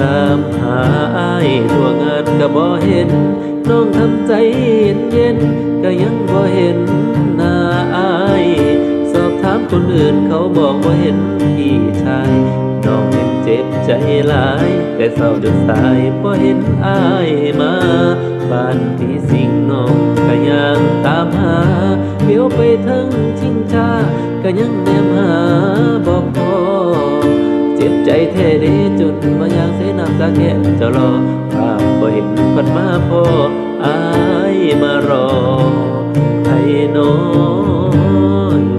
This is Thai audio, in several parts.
ตามหาอายทั่วงานก็บ่เห็น น้องทำใจเย็นเย็นก็ยังบ่เห็นหน้า คนอื่นเขาบอกว่าเห็นพี่ชายน้องยังเจ็บใจหลาย แต่เศร้าจนสายบ่เห็นอายมา บ้านที่สิงน้องก็ยังตามหาเบี้ยวไปทั้งชิงชาก็ยังแนมหาบ่พอเจ็บใจแท้เดีจนมาอยากเสน้ำตาแก่เจ้ารอภาพบ่เห็นคนมาพออายมารอให้น้อย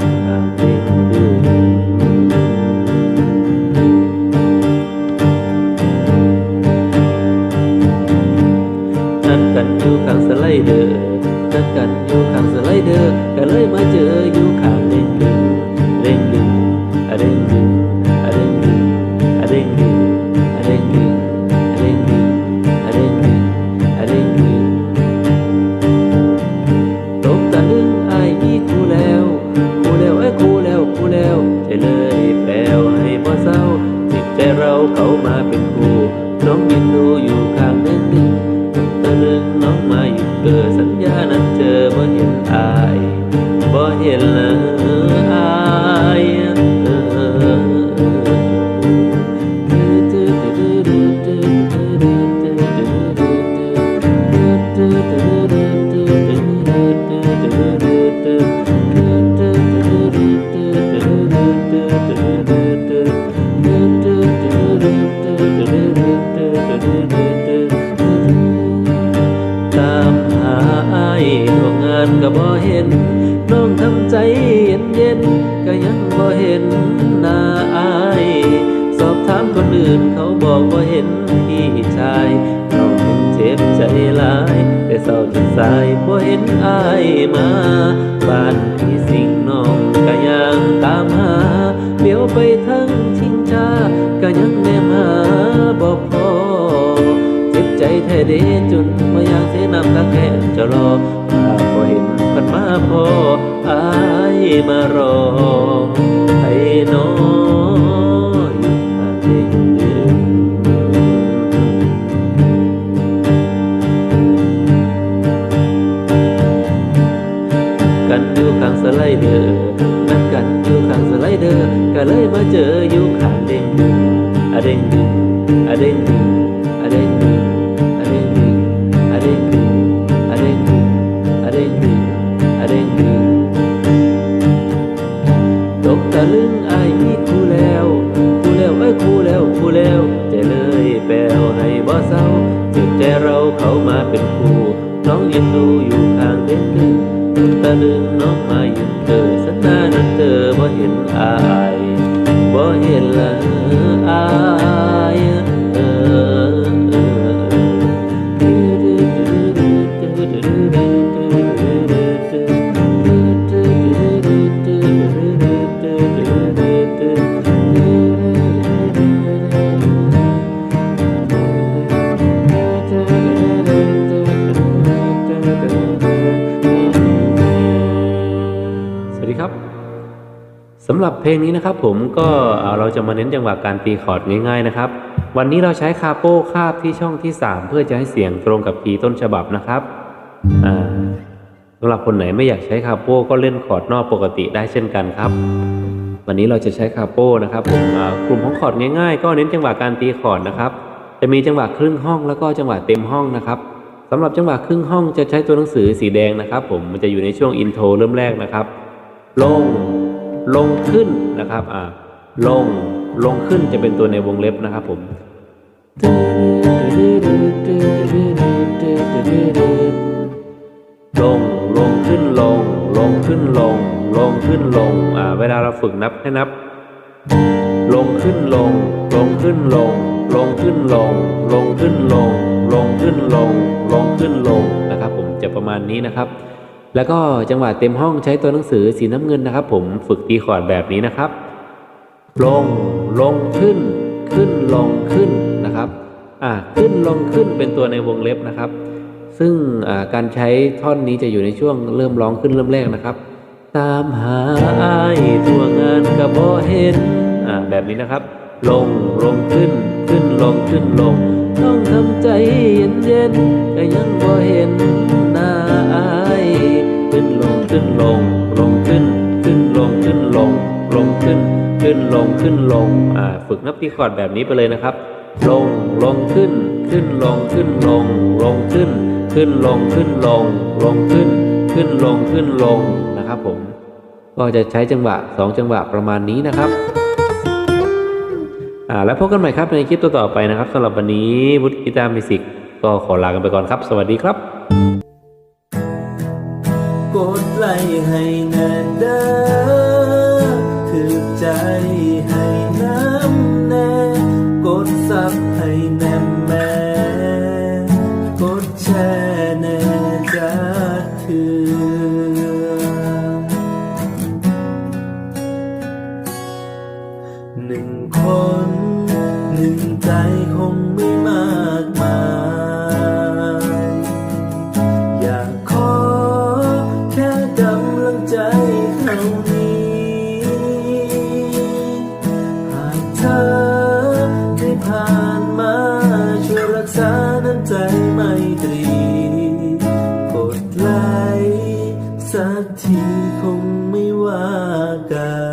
คู่แล้วไอ้ยคู่แล้วคู่แล้วจะเลยแปลวให้บ่เศร้าจิตใจเราเขามาเป็นคู่น้องยืนดูอยู่ข้างเดินดึงตกตะลึงน้องมาอยู่เกิดสัญญานั้นเจอบ่เห็นอายานก็บ่เห็น น้องทำใจเย็นเย็นก็ยังบ่เห็นหน้าอาย สอบถามคนอื่นเขาบอกว่าเห็นพี่ชายน้องยังเจ็บใจหลาย แต่เศร้าจนสายบ่เห็นอายมาบ้านพี่สิ่งน้องก็ยังตามหาเดี๋ยวไปทั้งชิงชาก็ยังแนมหาบ่พอเจ็บใจแท้เดจนมาอยากเสียน้ำตาแก่จะรอ มารอให้น้อยอยู่ข้าเด็กดึงกันอยู่ข้างสไลเดอร์นัดกันอยู่ข้างสไลเดอร์ก็เลยมาเจออยู่ข้างเด้งดึงอะเด้งดึงอะเด้งะลึงไอ้มีคู่แล้วคู่แล้วไอ้คู่แล้วคู่แล้วใจเลยแปลวให้บ่เศร้าจิตใจเราเข้ามาเป็นคู่น้องยืนดูอยู่ข้างเด่นดึงตกตะลึงน้องมายืนเธอสันหน้านั้นเธอบ่เห็นอายบ่เห็นละอาย สำหรับเพลงนี้นะครับผมก็เราจะมาเน้นจังหวะการตีคอร์ดง่ายๆนะครับ วันนี้เราใช้คาโป้คาบที่ช่องที่ 3 เพื่อจะให้เสียงตรงกับคีย์ต้นฉบับนะครับสำหรับคนไหนไม่อยากใช้คาโป้ก็เล่นคอร์ดนอกปกติได้เช่นกันครับ วันนี้เราจะใช้คาโป้นะครับผมกลุ่มของคอร์ดง่ายๆ ก็เน้นจังหวะการตีคอร์ดนะครับ จะมีจังหวะครึ่งห้องแล้วก็จังหวะเต็มห้องนะครับสำหรับจังหวะครึ่งห้องจะใช้ตัวหนังสือสีแดงนะครับ ผมมันจะอยู่ในช่วงอินโทรเริ่มแรกนะครับลง ลงขึ้นนะครับอ่าลงลงขึ้นจะเป็นตัวในวงเล็บนะครับผมลงลงขึ้นลง ลงขึ้นลง ลงขึ้นลงอ่าเวลาเราฝึกนับให้นับ ลงขึ้นลง ลงขึ้นลง ลงขึ้นลง ลงขึ้นลง ลงขึ้นลง ลงขึ้นลงนะครับ ผมจะประมาณนี้นะครับ แล้วก็จังหวะเต็มห้องใช้ตัวหนังสือสีน้ำเงินนะครับ ผมฝึกตีคอร์ดแบบนี้นะครับ ลงลงขึ้น ขึ้นลงขึ้นนะครับอ่าขึ้นลงขึ้นเป็นตัวในวงเล็บนะครับ ซึ่งการใช้ท่อนนี้จะอยู่ในช่วงเริ่มร้องขึ้นเริ่มแรกนะครับ ตามหาไอายทั่วงานก็บ่เห็นอ่าแบบนี้นะครับ ลงลงขึ้น ขึ้นลงขึ้นลง ต้องทำใจเย็นเย็นๆก็ยังบ่เห็นหน้า ลง ลงขึ้น ขึ้นลงขึ้นลง ลงขึ้น ขึ้นลงขึ้นลงอ่าฝึกนับที่คอร์ดแบบนี้ไปเลยนะครับ ลงลงขึ้น ขึ้นลงขึ้นลง ลงขึ้น ขึ้นลงขึ้นลง ลงขึ้น ขึ้นลงขึ้นลงนะครับผม ก็จะใช้จังหวะสองจังหวะประมาณนี้นะครับอ่าแล้วพบกันใหม่ครับในคลิปต่อๆไปนะครับสำหรับวันนี้วุฒิกีตาร์มิสิกก็ขอลากันไปก่อนครับ สวัสดีครับ ดไลค์ให้แน่เด้อถือใจให้น้ำแน่กดซับให้แน่แม่กดแชร์แน่จะคือหนึ่งคน หนึ่งใจคงไม่ ล